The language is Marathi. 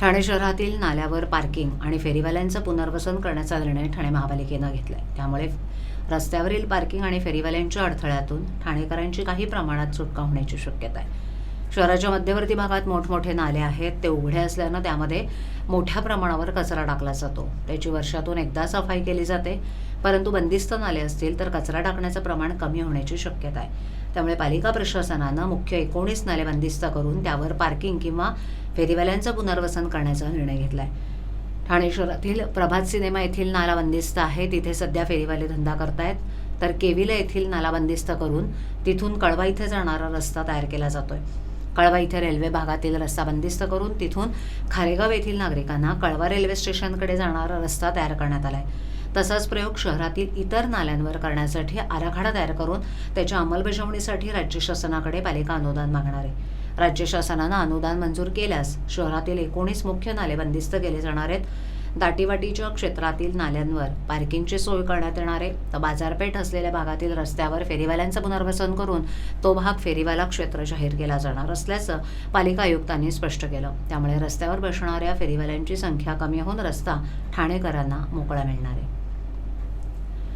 ठाणे शहरातील नाल्यावर पार्किंग आणि फेरीवाल्यांचं पुनर्वसन करण्याचा निर्णय ठाणे महापालिकेनं घेतलाय. त्यामुळे रस्त्यावरील पार्किंग आणि फेरीवाल्यांच्या अडथळ्यातून ठाणेकरांची काही प्रमाणात सुटका होण्याची शक्यता आहे. शहराच्या मध्यवर्ती भागात मोठमोठे नाले आहेत ते उघडे असल्यानं त्यामध्ये मोठ्या प्रमाणावर कचरा टाकला जातो. त्याची वर्षातून एकदा सफाई केली जाते. परंतु बंदिस्त नाले असतील तर कचरा टाकण्याचं प्रमाण कमी होण्याची शक्यता आहे. त्यामुळे पालिका प्रशासनानं मुख्य एकोणीस नाले बंदिस्त करून त्यावर पार्किंग किंवा फेरीवाल्यांचं पुनर्वसन करण्याचा निर्णय घेतला आहे ठाणे शहरातील प्रभात सिनेमा येथील नाला बंदिस्त आहे. तिथे सध्या फेरीवाले धंदा करतायत. तर केविला येथील नाला बंदिस्त करून तिथून कळवा इथे जाणारा रस्ता तयार केला जातोय. कळवा इथे रेल्वे भागातील रस्ता बंदिस्त करून तिथून खारेगाव येथील नागरिकांना कळवा रेल्वे स्टेशनकडे जाणारा रस्ता तयार करण्यात आलाय. तसाच प्रयोग शहरातील इतर नाल्यांवर करण्यासाठी आराखडा तयार करून त्याच्या अंमलबजावणीसाठी राज्य शासनाकडे पालिका अनुदान मागणार आहे. राज्य शासनानं अनुदान मंजूर केल्यास शहरातील एकोणीस मुख्य नाले बंदिस्त केले जाणार आहेत. दाटीवाटीच्या क्षेत्रातील नाल्यांवर पार्किंगची सोय करण्यात येणार आहे. तर बाजारपेठ असलेल्या भागातील रस्त्यावर फेरीवाल्यांचं पुनर्वसन करून तो भाग फेरीवाला क्षेत्र जाहीर केला जाणार असल्याचं पालिका आयुक्तांनी स्पष्ट केलं. त्यामुळे रस्त्यावर बसणाऱ्या फेरीवाल्यांची संख्या कमी होऊन रस्ता ठाणेकरांना मोकळा मिळणार आहे.